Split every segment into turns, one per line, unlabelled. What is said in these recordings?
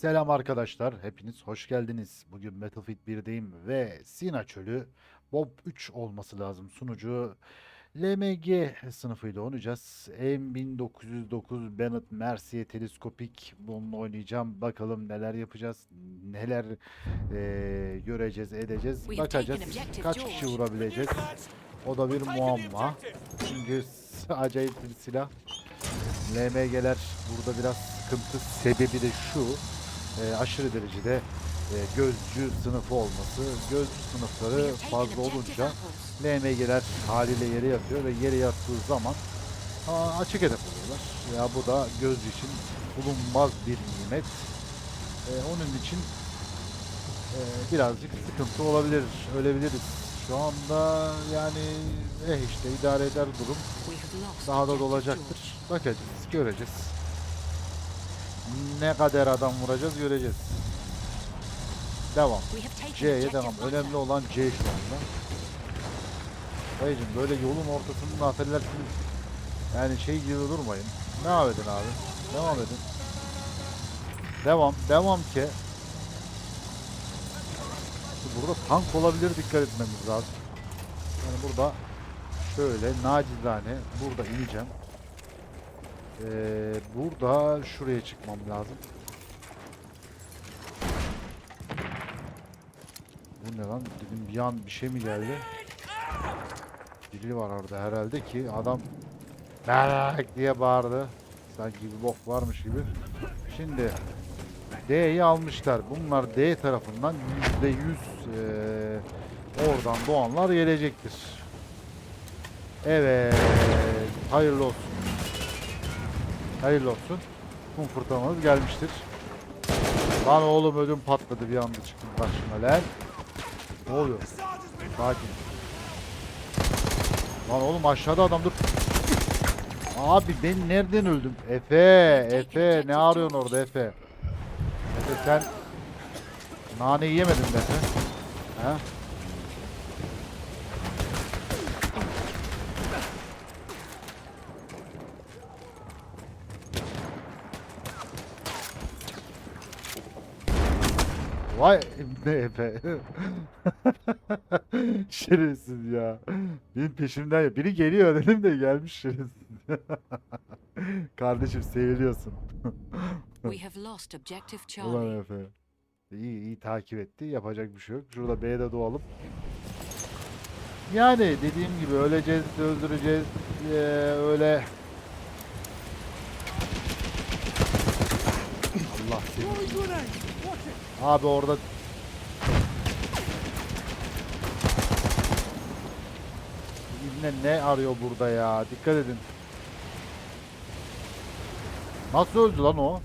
Selam arkadaşlar, hepiniz hoş geldiniz. Bugün Battlefield 1'deyim ve Sina Çölü Bob 3 olması lazım sunucu. LMG sınıfıyla oynayacağız. M1909 Bennett Mercier teleskopik bununla oynayacağım. Bakalım neler yapacağız, neler eee, göreceğiz, edeceğiz. Bakacağız kaç kişi vurabileceğiz. O da bir muamma. Çünkü acayip bir silah. LMG'ler burada biraz sıkıntı. Sebebi de şu. E, aşırı derecede e, gözcü sınıfı olması. Gözcü sınıfları fazla olunca LMG'ler haliyle yere yatıyor ve yere yattığı zaman aa, açık hedef oluyorlar. Ya bu da gözcü için bulunmaz bir nimet. E, onun için e, birazcık sıkıntı olabilir. Ölebiliriz. Şu anda yani eh işte idare eder durum. Daha da dolacaktır. Bakacağız, göreceğiz. Ne kadar adam vuracağız göreceğiz. Devam. C'ye devam. Önemli olan C şu anda. Dayıcım böyle yolun ortasında affedersiniz. Yani şey gibi durmayın. Devam edin abi. Devam edin. Devam. Devam ki. Burada tank olabilir dikkat etmemiz lazım. Yani burada şöyle nacizane burada ineceğim. Ee, burada şuraya çıkmam lazım. Bu ne lan? Dedim bir an bir şey mi geldi? Biri var orada herhalde ki adam Merak diye bağırdı. Sanki bir bok varmış gibi. Şimdi D'yi almışlar. Bunlar D tarafından yüzde yüz eee, oradan doğanlar gelecektir. Evet. Hayırlı olsun. Hayırlı olsun. Kum fırtınamız gelmiştir. Lan oğlum ödüm patladı bir anda çıktım karşıma lan. Ne oluyor? Sakin. Lan oğlum aşağıda adam dur. Abi ben nereden öldüm? Efe, Efe ne arıyorsun orada Efe? Efe sen nane yemedin mi Efe? He? Vay ne Efe. Şerefsiz ya. Benim peşimden biri geliyor dedim de gelmiş şerefsiz. Kardeşim seviliyorsun.
We have lost objective
Ulan
Charlie.
Efe. İyi iyi takip etti. Yapacak bir şey yok. Şurada B'de doğalım. Yani dediğim gibi öleceğiz, öldüreceğiz. Ee, öyle Allah seni. Abi orada İbne ne arıyor burada ya? Dikkat edin. Nasıl öldü lan o?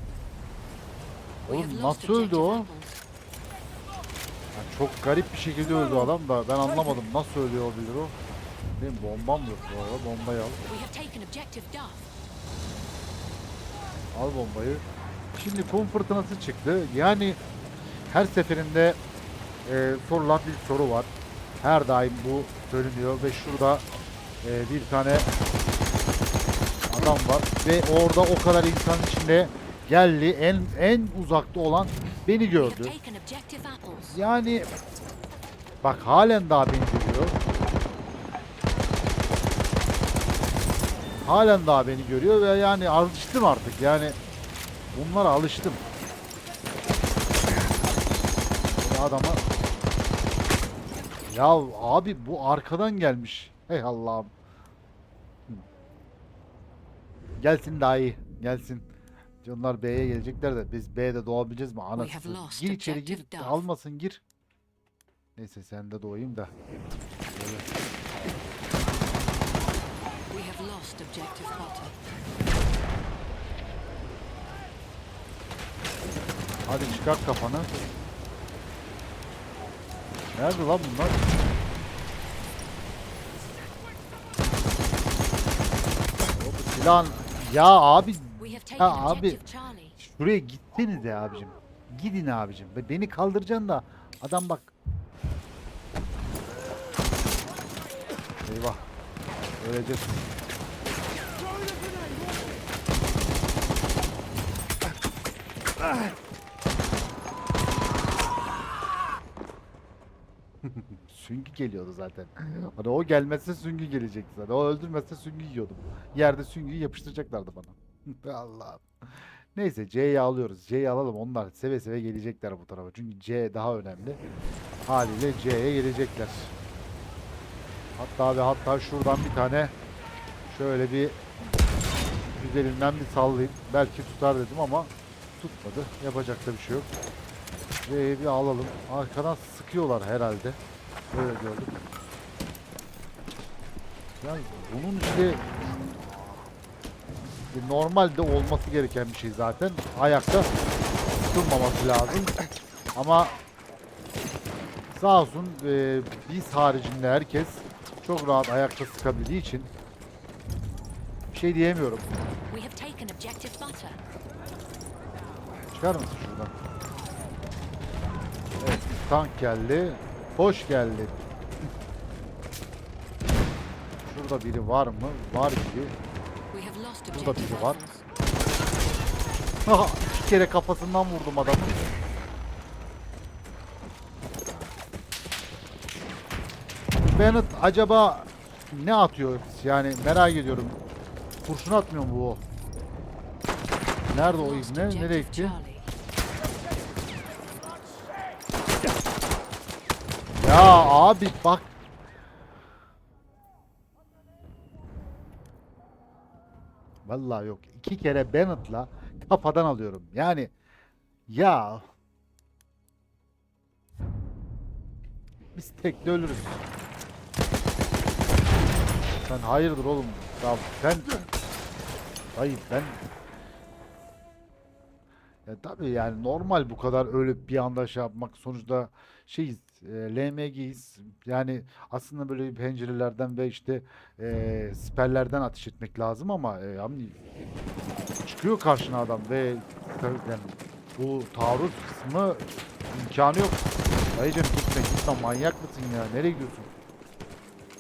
Oğlum nasıl öldü o? Yani çok garip bir şekilde öldü adam da ben anlamadım nasıl ölüyor olabilir o. Benim bombam yok bu arada bombayı al. Al bombayı. Şimdi kum fırtınası çıktı. Yani her seferinde e, sorulan bir soru var. Her daim bu söyleniyor ve şurada e, bir tane adam var ve orada o kadar insan içinde geldi en en uzakta olan beni gördü. Yani bak halen daha beni görüyor. Halen daha beni görüyor ve yani alıştım artık yani bunlara alıştım. Böyle adama ya abi bu arkadan gelmiş. Hey Allah'ım. Hı. Gelsin daha iyi. Gelsin. Onlar B'ye gelecekler de biz B'de doğabileceğiz mi? Anasını. Gir içeri gir. Almasın gir. Neyse sen de doğayım da. Böyle. Hadi çıkart kafanı. Nerede lan bunlar? Silahın... Ya abi
taken
abi. şuraya gitsenize abicim. Gidin abicim. Be- Beni kaldıracaksın da adam bak. Eyvah. Öleceğiz. Süngü geliyordu zaten. Hani o gelmezse süngü gelecekti zaten. O öldürmezse süngü yiyordum. Yerde süngüyü yapıştıracaklardı bana. Allah'ım. Neyse C'yi alıyoruz. C'yi alalım. Onlar seve seve gelecekler bu tarafa. Çünkü C daha önemli. Haliyle C'ye gelecekler. Hatta ve hatta şuradan bir tane şöyle bir güzelinden bir sallayayım. Belki tutar dedim ama tutmadı. Yapacak da bir şey yok. C'yi bir alalım. Arkadan sıkıyorlar herhalde. Öyle gördüm. Yani bunun işte normalde olması gereken bir şey zaten. Ayakta tutulmaması lazım. Ama sağ olsun e, biz haricinde herkes çok rahat ayakta sıkabildiği için bir şey diyemiyorum. Çıkar mısın şuradan? Evet, tank geldi. Hoş geldi. Şurada biri var mı? Var
lost
Burada biri var.
apples.
İki kere kafasından vurdum adamı. Bennett acaba ne atıyor? Yani merak ediyorum. Kurşun atmıyor mu bu? Nerede o ibne? Nereye gitti?
Charlie.
Ya abi bak. Vallahi yok. İki kere Bennett'la kafadan alıyorum. Yani ya biz tekli ölürüz. Sen hayırdır oğlum? Ya sen Hayır ben ya tabii yani normal bu kadar ölüp bir anda şey yapmak sonuçta şeyiz e, LMG'yiz yani aslında böyle pencerelerden ve işte e, siperlerden ateş etmek lazım ama e, hani çıkıyor karşına adam ve yani bu taarruz kısmı imkanı yok. Dayıcım gitme gitme manyak mısın ya nereye gidiyorsun?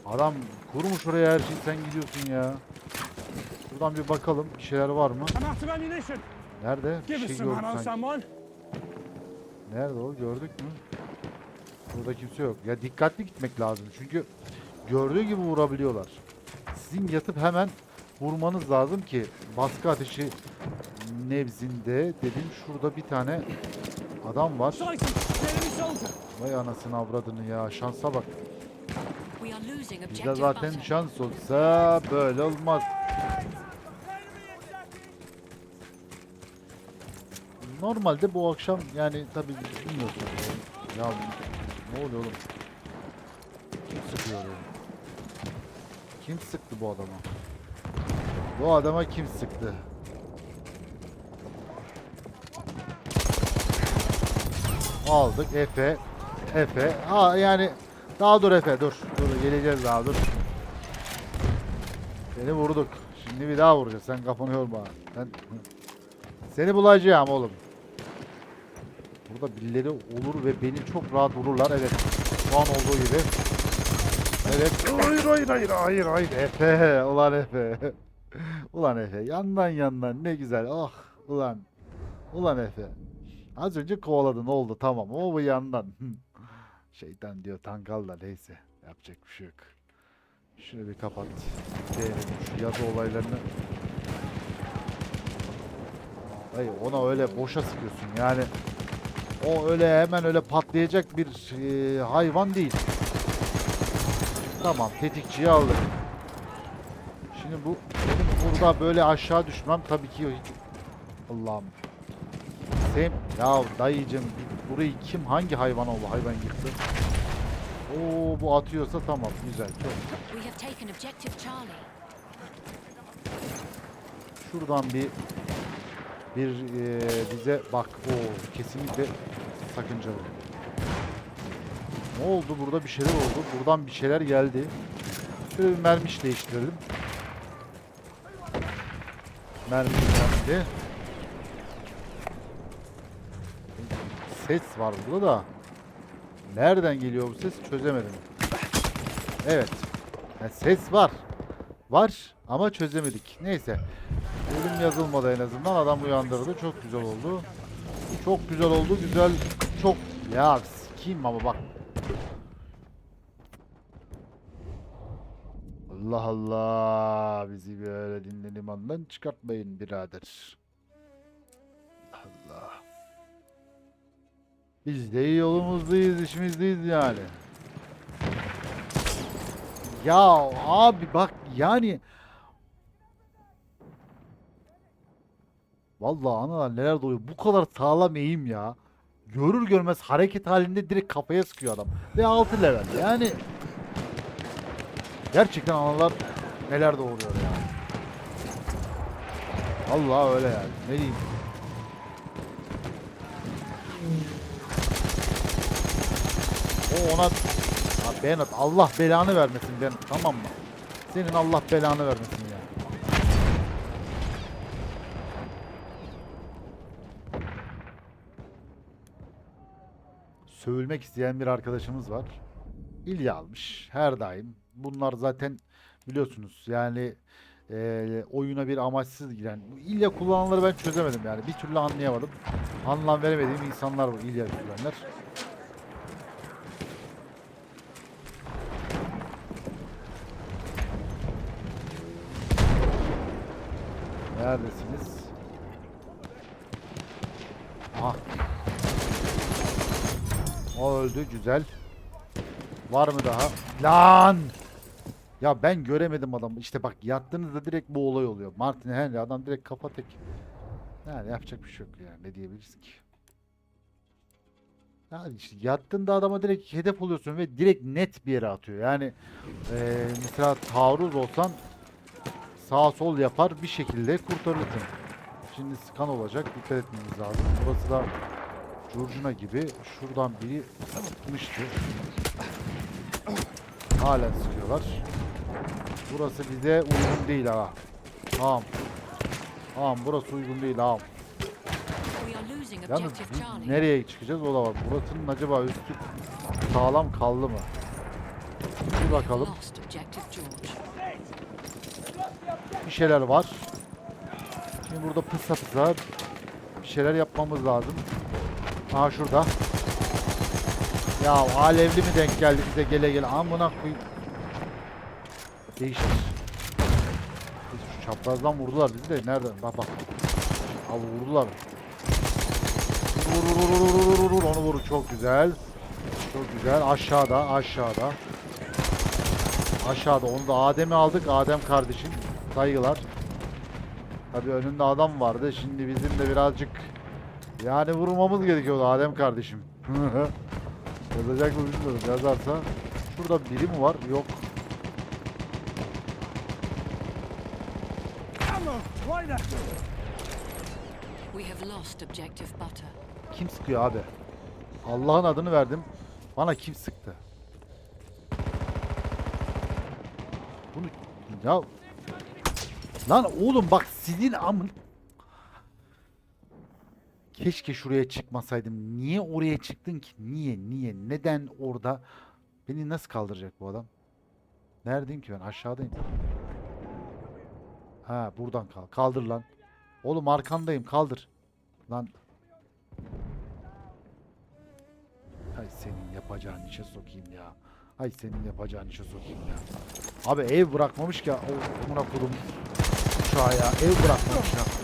Adam kurmuş oraya her şeyi sen gidiyorsun ya. Buradan bir bakalım bir şeyler var mı? Nerede? Bir şey gördük sanki. Nerede o? Gördük mü? Burada kimse yok. Ya dikkatli gitmek lazım. Çünkü gördüğü gibi vurabiliyorlar. Sizin yatıp hemen vurmanız lazım ki baskı ateşi nevzinde dedim şurada bir tane adam var. Vay anasını avradını ya şansa bak. Bizde zaten şans olsa böyle olmaz. Normalde bu akşam yani tabii bilmiyorsun. Ya ne oluyor oğlum? Kim sıkıyor oraya? Kim sıktı bu adama? Bu adama kim sıktı? Aldık Efe. Efe. Ha yani daha dur Efe dur. Dur geleceğiz daha dur. Seni vurduk. Şimdi bir daha vuracağız. Sen kafanı yorma. Ben seni bulacağım oğlum. Burada birileri olur ve beni çok rahat vururlar. Evet. Şu an olduğu gibi. Evet. Hayır hayır hayır hayır hayır. Efe. Ulan Efe. Ulan Efe. Yandan yandan ne güzel. Ah. Ulan. Ulan Efe. Az önce kovaladın oldu tamam ama bu yandan. Şeytan diyor tankal da neyse. Yapacak bir şey yok. Şunu bir kapat. Diyelim şu yazı olaylarını. Hayır ona öyle boşa sıkıyorsun yani. O öyle hemen öyle patlayacak bir e, hayvan değil. Tamam tetikçiyi aldık. Şimdi bu benim burada böyle aşağı düşmem tabii ki hiç Allah'ım. Sem ya dayıcım burayı kim hangi hayvan oldu hayvan yıktı? Oo bu atıyorsa tamam güzel çok. Şuradan bir bir e, bize bak o kesinlikle sakıncalı. Ne oldu burada bir şeyler oldu. Buradan bir şeyler geldi. Şöyle bir mermiş değiştirelim. Mermi geldi. Ses var burada da. Nereden geliyor bu ses çözemedim. Evet. Ya ses var. Var ama çözemedik. Neyse. Ölüm yazılmadı en azından. Adam uyandırdı. Çok güzel oldu. Çok güzel oldu. Güzel. Çok. Ya sikeyim ama bak. Allah Allah. Bizi böyle dinle limandan çıkartmayın birader. Allah. Biz de iyi yolumuzdayız, işimizdeyiz yani. Ya abi bak yani Vallahi analar neler doluyor. Bu kadar sağlam eğim ya. Görür görmez hareket halinde direkt kafaya sıkıyor adam. Ve 6 level. Yani gerçekten analar neler doğuruyor yani. Allah öyle yani. Ne diyeyim. O ona ya Benat Allah belanı vermesin ben tamam mı? Senin Allah belanı vermesin ya. Sövülmek isteyen bir arkadaşımız var. İlya almış her daim. Bunlar zaten biliyorsunuz yani eee, oyuna bir amaçsız giren. İlya kullananları ben çözemedim yani bir türlü anlayamadım. Anlam veremediğim insanlar bu İlya kullananlar. Neredesiniz? Ah. O öldü güzel. Var mı daha? Lan! Ya ben göremedim adamı. İşte bak yattığınızda direkt bu olay oluyor. Martin Henry adam direkt kafa tek. Yani yapacak bir şey yok yani. Ne diyebiliriz ki? Yani işte yattığında adama direkt hedef oluyorsun ve direkt net bir yere atıyor. Yani eee, mesela taarruz olsan sağ sol yapar bir şekilde kurtarırsın. Şimdi skan olacak. Dikkat etmemiz lazım. Burası da curcuna gibi. Şuradan biri sıkmıştı. Halen sıkıyorlar. Burası bize uygun değil ha. Tamam. Tamam burası uygun değil ha. Yalnız nereye çıkacağız o da var. Burasının acaba üstü sağlam kaldı mı? Bir bakalım. Bir şeyler var. Şimdi burada pısa pısa bir şeyler yapmamız lazım. Aha şurada. Ya alevli mi denk geldi bize gele gele. Amına koyayım. Değişir. Şu çaprazdan vurdular bizi de. Nereden? Bak bak. Abi vurdular. Vur vur vur vur vur vur vur. Onu vur. Çok güzel. Çok güzel. Aşağıda aşağıda. Aşağıda. Onu da Adem'i aldık. Adem kardeşim. Saygılar. Tabii önünde adam vardı. Şimdi bizim de birazcık yani vurmamız gerekiyordu Adem kardeşim. Yazacak mı bilmiyorum. Yazarsa. Şurada biri mi var? Yok. Kim sıkıyor abi? Allah'ın adını verdim. Bana kim sıktı? Bunu ya Lan oğlum bak sizin amın Keşke şuraya çıkmasaydım. Niye oraya çıktın ki? Niye? Niye? Neden orada? Beni nasıl kaldıracak bu adam? Neredeyim ki ben? Aşağıdayım. Ha buradan kal. Kaldır lan. Oğlum arkandayım. Kaldır. Lan Hay senin yapacağın işe sokayım ya. Hay senin yapacağın işe sokayım ya. Abi ev bırakmamış ki. Amına kodum. Uçağa ya. Ev bırakmamış ya.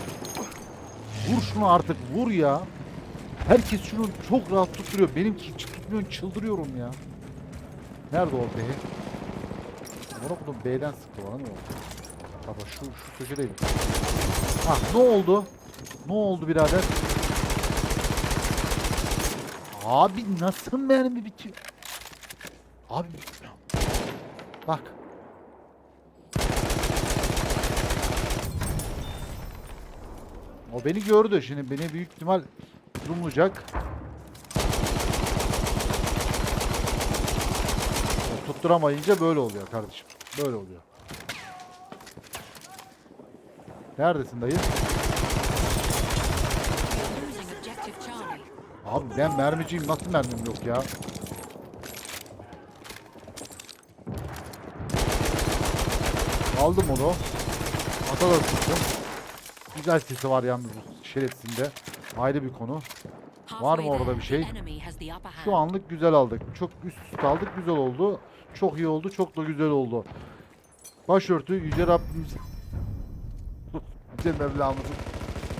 Vur şunu artık. Vur ya. Herkes şunu çok rahat tutturuyor. Benimki tutmuyor. Çıldırıyorum ya. Nerede o B? Amına kodum B'den sıktı bana ne oldu? Baba şu, şu köşedeyim. Ah ne oldu? Ne oldu birader? Abi nasıl mermi bitiyor? Abi bak. O beni gördü. Şimdi beni büyük ihtimal zoomlayacak. Ya Tutturamayınca böyle oluyor kardeşim. Böyle oluyor. Neredesin dayı? Abi ben mermiciyim. Nasıl mermim yok ya? Aldım onu. Ata da tuttum. Güzel sesi var yalnız bu şerefsinde. Ayrı bir konu. Var mı orada bir şey? Şu anlık güzel aldık. Çok üst üste aldık. Güzel oldu. Çok iyi oldu. Çok da güzel oldu. Başörtü Yüce Rabbimiz. Yüce Mevlamızın.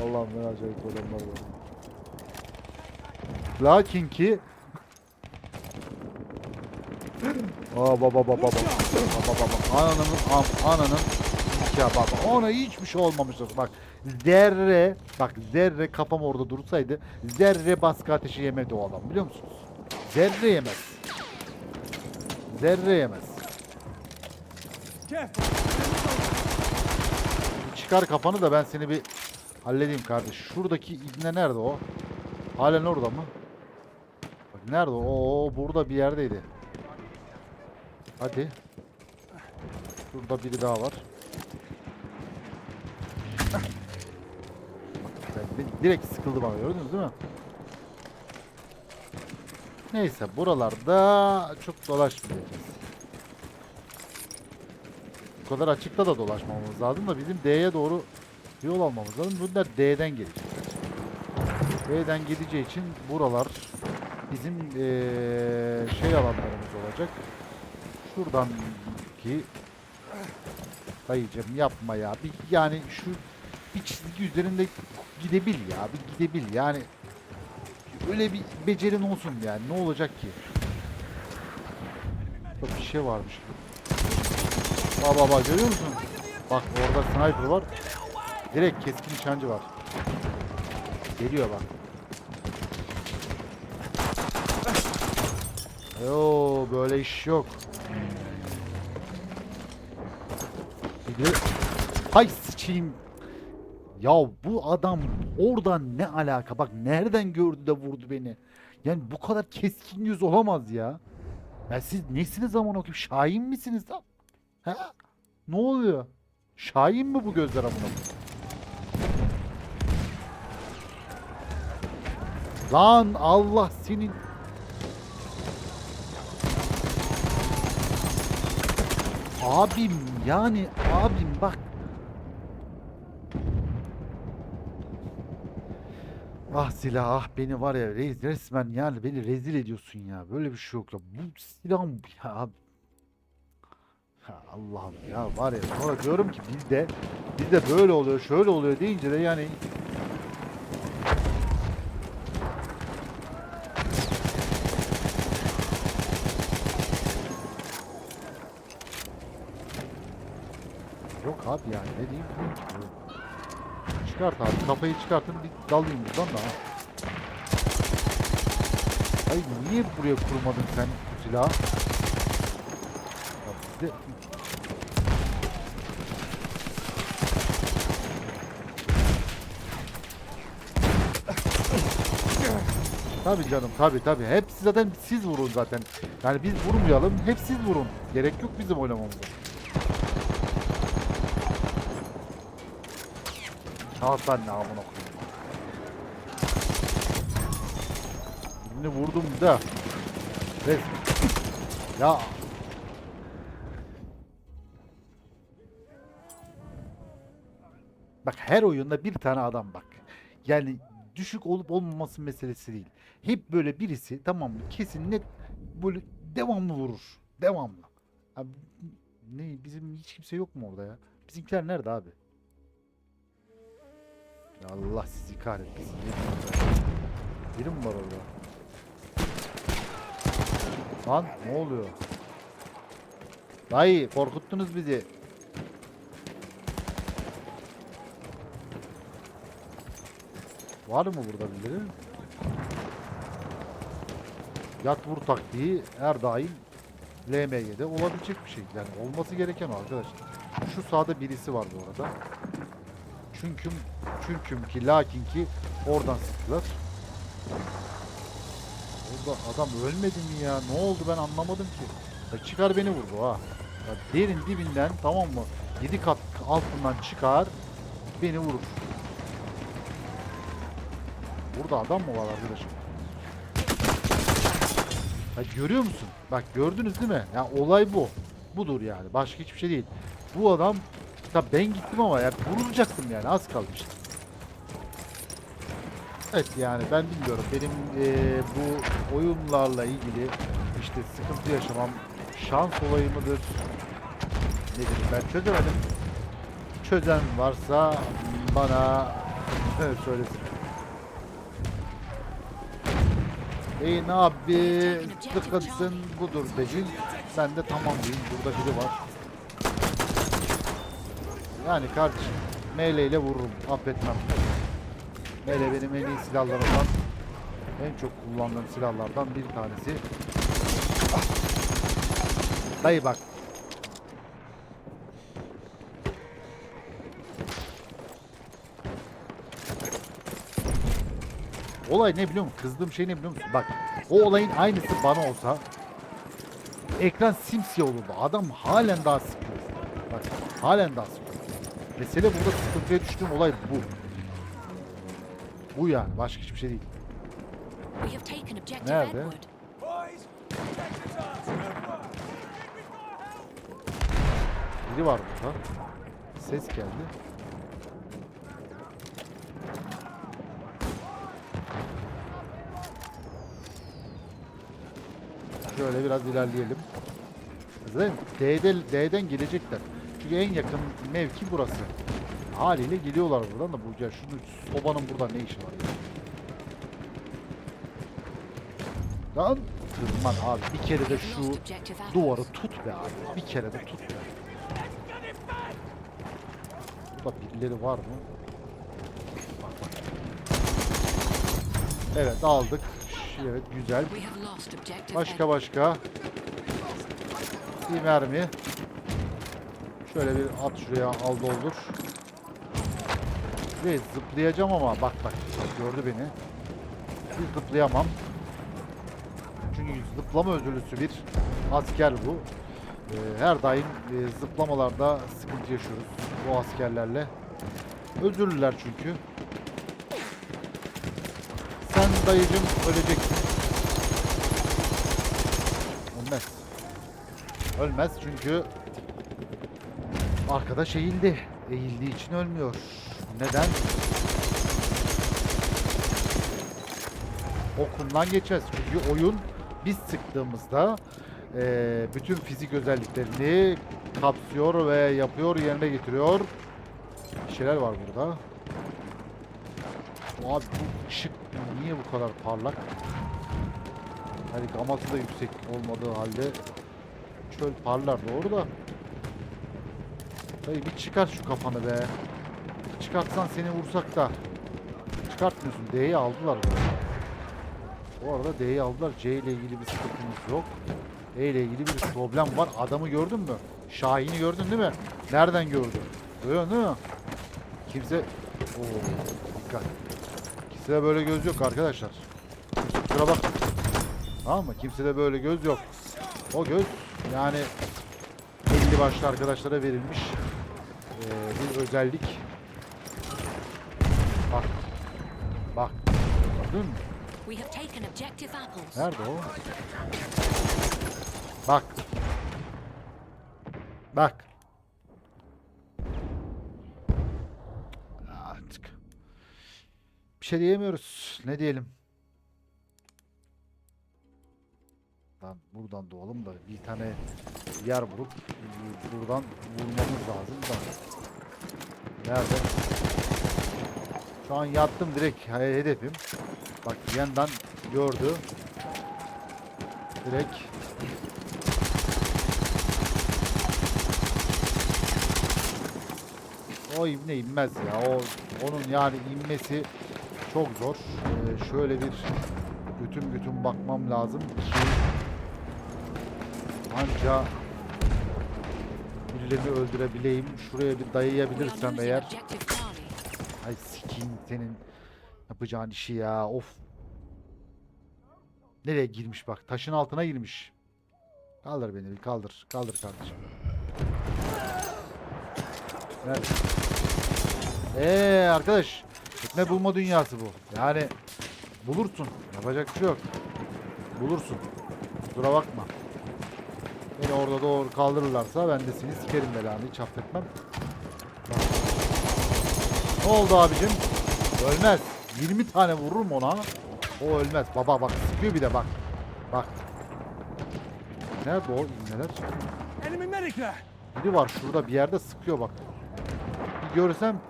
Allah'ım ne acayip adamlar var. Lakin ki Aa baba baba baba. Baba baba. Ananın am, ananın ya baba. Ona hiçbir şey olmamış olsun. Bak zerre bak zerre kafam orada dursaydı zerre baskı ateşi yemedi o adam biliyor musunuz? Zerre yemez. Zerre yemez. Çıkar kafanı da ben seni bir halledeyim kardeş. Şuradaki ibne nerede o? Halen orada mı? Bak nerede o? Oo, burada bir yerdeydi. Hadi. Şurada biri daha var. Bak, ben- direkt sıkıldı bana gördünüz değil mi? Neyse buralarda çok dolaşmayacağız. Bu kadar açıkta da dolaşmamamız lazım da bizim D'ye doğru yol almamız lazım. Bunlar D'den gelecek. D'den gideceği için buralar bizim eee, şey alanlarımız olacak. Şuradan ki dayıcım yapma ya. Bir, yani şu bir çizgi üzerinde gidebil ya. Bir gidebil yani. Öyle bir becerin olsun yani. Ne olacak ki? Bak bir şey varmış. Bak bak bak görüyor musun? Bak orada sniper var. Direkt keskin nişancı var. Geliyor bak. Yo böyle iş yok. Bir de hay sıçayım. Ya bu adam oradan ne alaka? Bak nereden gördü de vurdu beni. Yani bu kadar keskin yüz olamaz ya. Ya siz nesiniz zaman okuyup Şahin misiniz lan? Ha? Ne oluyor? Şahin mi bu gözler amına? Lan Allah senin Abim yani abim Ah silah ah beni var ya resmen yani beni rezil ediyorsun ya böyle bir şey yok ya bu silahım ya. Ha, Allah'ım ya var ya sonra diyorum ki bizde bizde böyle oluyor şöyle oluyor deyince de yani Yok abi yani ne diyeyim. Çıkart abi kafayı çıkartın bir dalayım buradan da. Ay niye buraya kurmadın sen bu silahı? Tabii canım tabii tabii. Hepsi zaten siz vurun zaten. Yani biz vurmayalım. Hep siz vurun. Gerek yok bizim oynamamıza. Hasan ne amına koyayım. Birini vurdum da. Res. Ya. Bak her oyunda bir tane adam bak. Yani düşük olup olmaması meselesi değil. Hep böyle birisi tamam mı kesin net böyle devamlı vurur. Devamlı. Abi, ne bizim hiç kimse yok mu orada ya? Bizimkiler nerede abi? Ya Allah sizi kahretmesin. Biri mi var orada? Lan ne oluyor? Dayı korkuttunuz bizi. Var mı burada birileri? Yat vur taktiği her daim LMG'de olabilecek bir şey. Yani olması gereken arkadaşlar. Şu sağda birisi var bu arada. Çünkü çünkü ki lakin ki oradan sıktılar. Orada adam ölmedi mi ya? Ne oldu ben anlamadım ki. Ya çıkar beni vurdu ha. Ya derin dibinden tamam mı? 7 kat altından çıkar beni vurur. Burada adam mı var arkadaşım? Ya görüyor musun? Bak gördünüz değil mi? Ya olay bu. Budur yani. Başka hiçbir şey değil. Bu adam Tabi ben gittim ama ya vurulacaktım yani az kalmıştı. Evet yani ben bilmiyorum benim eee, bu oyunlarla ilgili işte sıkıntı yaşamam şans olayı mıdır nedir ben çözemedim. Çözen varsa bana söylesin. Ne abi sıkıntın budur dedin. Ben de tamam diyeyim burada biri var. Yani kardeşim melee ile vururum affetmem. Melee benim en iyi silahlarımdan en çok kullandığım silahlardan bir tanesi. Ah! Dayı bak. Olay ne biliyor musun? Kızdığım şey ne biliyor musun? Bak o olayın aynısı bana olsa ekran simsiyah olurdu. Adam halen daha sıkıyor. Bak halen daha sıkıyor. Mesele burada sıkıntıya düştüğüm olay bu. Bu yani. Başka hiçbir şey değil. Nerede? Biri var burada. Ses geldi. Şöyle biraz ilerleyelim. Zaten D'den, D'den gelecekler. En yakın mevki burası. Haliyle geliyorlar buradan da bu ya şunu sobanın burada ne işi var ya? Lan tırman abi bir kere de şu duvarı tut be abi. Bir kere de tut be. Burada birileri var mı? Evet aldık. Evet güzel. Başka başka. Bir mermi. Şöyle bir at şuraya al doldur. Ve zıplayacağım ama bak bak. gördü beni. Bir zıplayamam. Çünkü zıplama özürlüsü bir asker bu. Ee, her daim e, zıplamalarda sıkıntı yaşıyoruz bu askerlerle. Özürlüler çünkü. Sen dayıcım öleceksin. Ölmez. Ölmez çünkü arkadaş eğildi. Eğildiği için ölmüyor. Neden? Okumdan geçmez. Çünkü oyun biz sıktığımızda eee, bütün fizik özelliklerini kapsıyor ve yapıyor, yerine getiriyor. Bir şeyler var burada. Abi bu ışık niye bu kadar parlak? Hani gaması da yüksek olmadığı halde çöl parlar doğru da. Dayı bir çıkar şu kafanı be. Çıkartsan seni vursak da. Çıkartmıyorsun. D'yi aldılar. Bu arada D'yi aldılar. C ile ilgili bir sıkıntımız yok. E ile ilgili bir problem var. Adamı gördün mü? Şahin'i gördün değil mi? Nereden gördün? Görüyorsun değil mi? Kimse... Oo, dikkat. Kimsede böyle göz yok arkadaşlar. Kusura bak. Tamam mı? Kimsede böyle göz yok. O göz yani belli başlı arkadaşlara verilmiş eee, bir özellik. Bak. Bak. Gördün mü? Nerede o? Bak. Bak. Artık. Bir şey diyemiyoruz. Ne diyelim? Lan buradan doğalım da bir tane yer bu- buradan vurmamız lazım da. Nerede? Şu an yattım direkt he- hedefim. Bak yandan gördü. Direkt O ibne inmez ya. O onun yani inmesi çok zor. Ee, şöyle bir götüm götüm bakmam lazım ki anca birilerini öldürebileyim. Şuraya bir dayayabilirsem eğer. Ay sikeyim senin yapacağın işi ya. Of. Nereye girmiş bak. Taşın altına girmiş. Kaldır beni bir kaldır. Kaldır kardeşim. Nerede? Eee arkadaş. Gitme bulma dünyası bu. Yani bulursun. Yapacak bir şey yok. Bulursun. Kusura bakma. Beni orada doğru kaldırırlarsa ben de seni sikerim belanı. Hiç affetmem. Ne oldu abicim? Ölmez. 20 tane vururum ona. O ölmez. Baba bak sıkıyor bir de bak. Bak. Nerede o
there!
Biri var şurada bir yerde sıkıyor bak. Bir görsem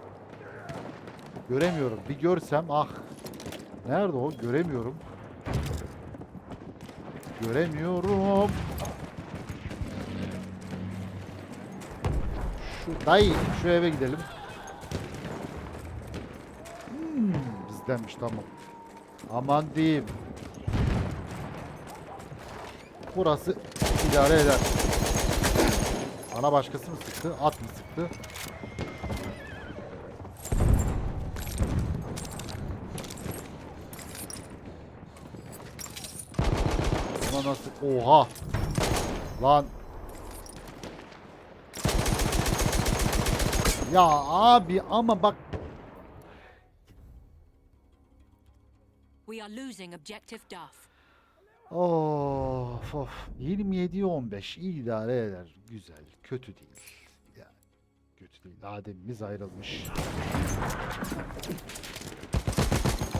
göremiyorum. Bir görsem ah. Nerede o? Göremiyorum. Göremiyorum. Dayı şu eve gidelim. Hmm, bizdenmiş tamam. Aman diyeyim. Burası idare eder. Bana başkası mı sıktı? At mı sıktı? Buna nasıl? Oha! Lan! Ya abi ama bak
We are losing objective Duff.
Of of 27 15 iyi idare eder. Güzel. Kötü değil. Ya, kötü değil. Ademimiz ayrılmış.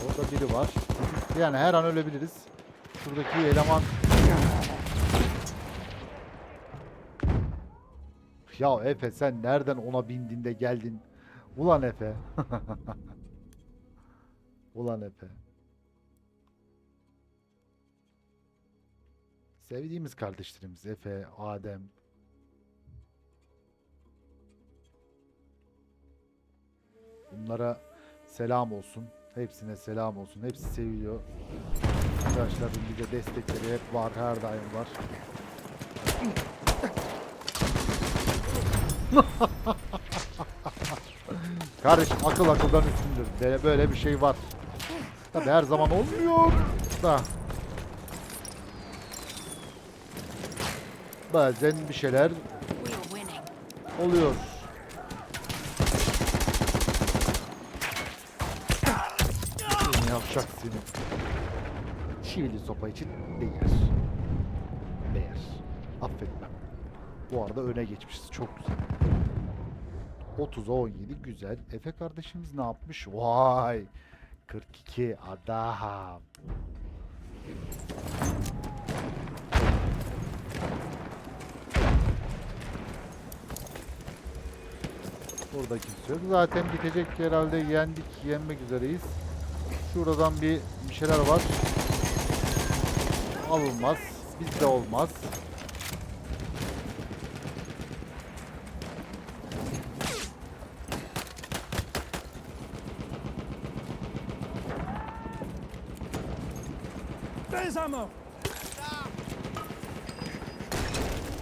Orada biri var. Yani her an ölebiliriz. Şuradaki eleman Ya Efe sen nereden ona bindin de geldin? Ulan Efe. Ulan Efe. Sevdiğimiz kardeşlerimiz Efe, Adem. Bunlara selam olsun. Hepsine selam olsun. Hepsi seviliyor. Arkadaşların bize destekleri hep var. Her daim var. Kardeşim akıl akıldan üstündür. Böyle, bir şey var. Tabi her zaman olmuyor da. Bazen bir şeyler oluyor. Yapacak seni. Çivili sopa için değer. Değer. Affetmem. Bu arada öne geçmişiz. Çok güzel. 30'a 17 güzel. Efe kardeşimiz ne yapmış? Vay. 42 adam. Burada kimse. Zaten bitecek herhalde. Yendik, yenmek üzereyiz. Şuradan bir, bir şeyler var. Alınmaz. Bizde olmaz.
There's ammo.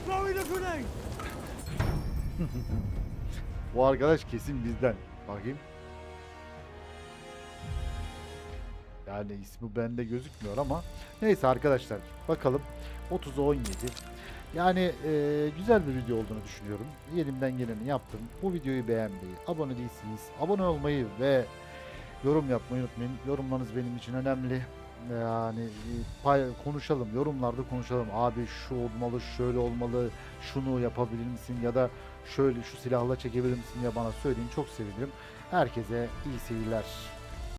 Throwing a grenade.
Bu arkadaş kesin bizden. Bakayım. Yani ismi bende gözükmüyor ama neyse arkadaşlar bakalım 30'a 17 yani e, güzel bir video olduğunu düşünüyorum. Elimden geleni yaptım. Bu videoyu beğenmeyi, abone değilsiniz, abone olmayı ve yorum yapmayı unutmayın. Yorumlarınız benim için önemli. Yani e, pay, konuşalım, yorumlarda konuşalım. Abi şu olmalı, şöyle olmalı, şunu yapabilir misin ya da şöyle şu silahla çekebilir misin ya bana söyleyin. Çok sevinirim. Herkese iyi seyirler.